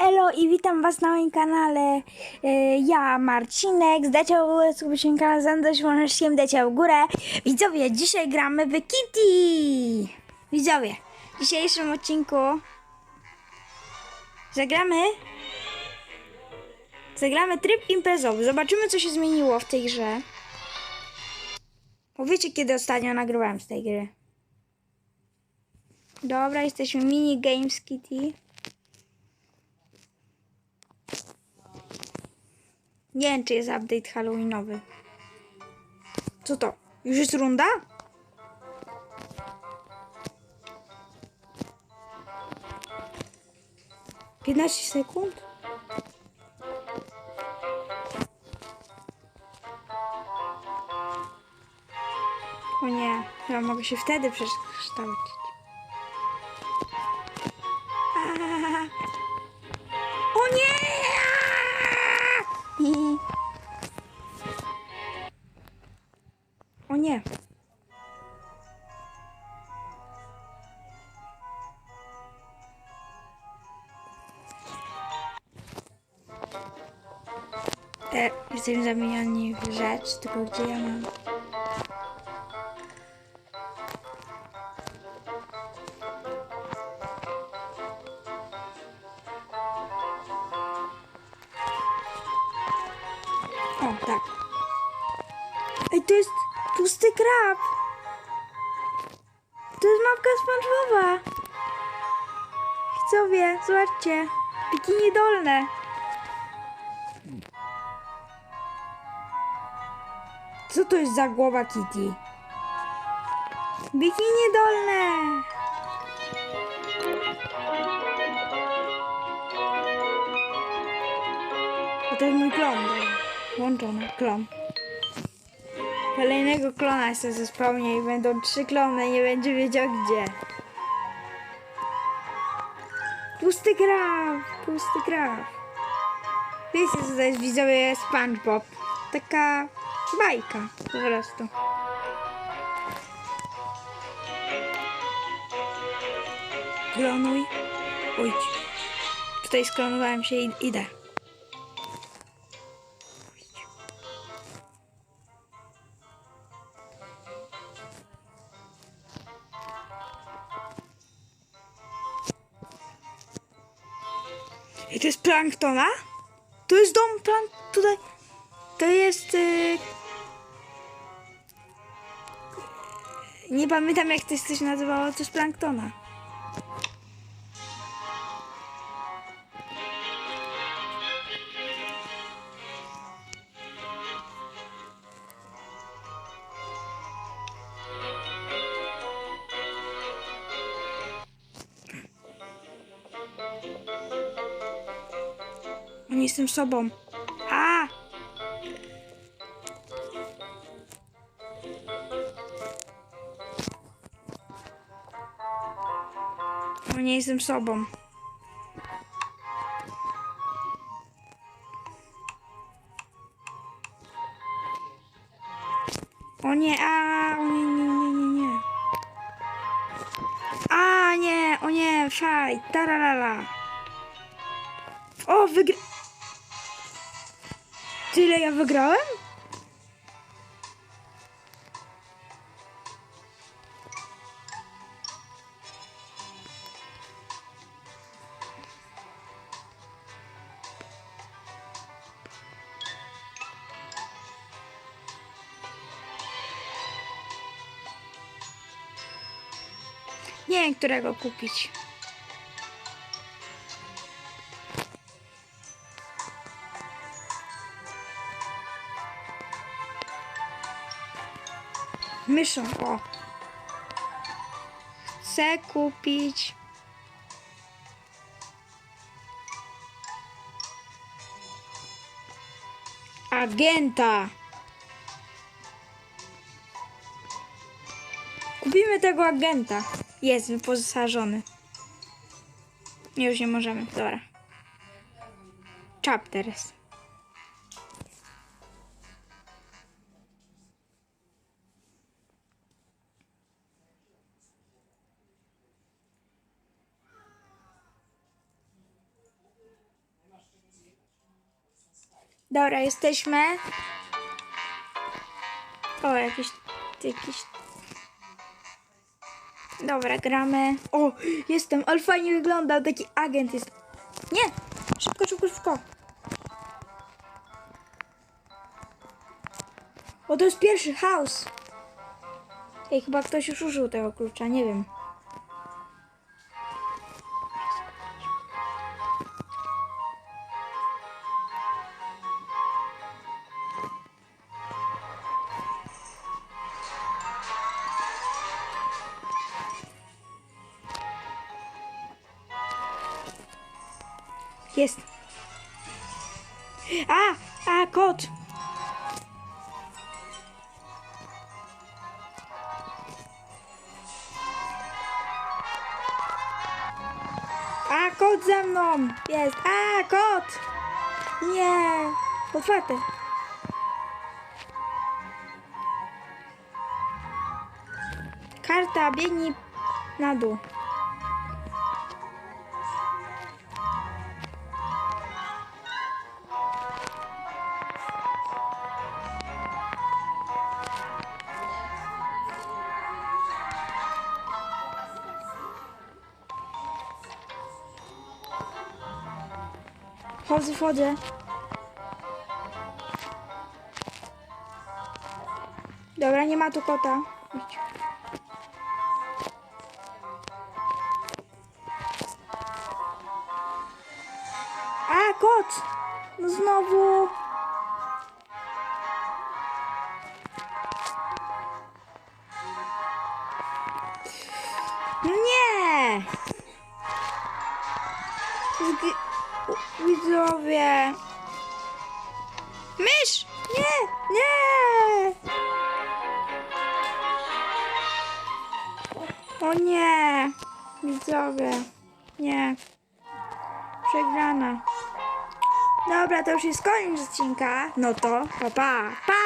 elo i witam was na moim kanale. E, Ja, Marcinek, zdecie w subskryption kanał Zandoś Łączkiem, dajcie w górę. Widzowie, dzisiaj gramy w Kitty. Widzowie, w dzisiejszym odcinku zagramy zagramy tryb imprezowy. Zobaczymy, co się zmieniło w tej grze. Bo kiedy ostatnio nagrywałem z tej gry. Dobra, jesteśmy mini games Kitty. Nie wiem, czy jest update halloweenowy. Co to? Już jest runda? Piętnaście sekund? O nie, chyba mogę się wtedy przekształcić. Aaa. O nie. Te, jesteśmy zamienioni w rzecz, tylko gdzie ja mam... O, tak. Ej, to jest tłusty krab. To jest mapka SpongeBoba. Widzowie, zobaczcie. Bikini dolne. Co to jest za głowa Kitty? Bikini dolne. To jest mój klon. Włączony klon. Kolejnego klona jeszcze zespełnię i będą trzy klony, nie będzie wiedział gdzie. Pusty krab, pusty krab. Wiecie co to jest widzowie SpongeBob? Taka bajka po prostu. Klonuj. Oj. Tutaj sklonowałem się i idę. I to jest planktona? To jest dom plank... Tutaj... To jest... y, Nie pamiętam jak to się nazywało, to jest planktona. Nie jestem sobą. A! O, nie jestem sobą. O nie, a, o nie, nie, nie, nie, nie. A, nie, o nie, szaj, tararala. O, wygra... Tyle ja wygrałem? Nie wiem, którego kupić. Myszą, o. Chcę kupić. Agenta. Kupimy tego agenta. Jest wyposażony. Już nie możemy, dobra. Chapters. Dobra, jesteśmy. O, jakiś... jakiś... Dobra, gramy. O, jestem, ale fajnie wygląda, taki agent jest. Nie! Szybko, szybko, szybko. O, to jest pierwszy house. Ej, chyba ktoś już użył tego klucza, nie wiem. Jest. A, a, kot. A, kot ze mną. Jest. A, kot. Nie. Otwarte. Karta, biegnij na dół. Wchodzę, wchodzę. Dobra, nie ma tu kota. Idź. Widzowie. Mysz! Nie! Nie! O nie! Widzowie. Nie. Przegrana. Dobra, to już jest koniec odcinka. No to pa pa! Pa!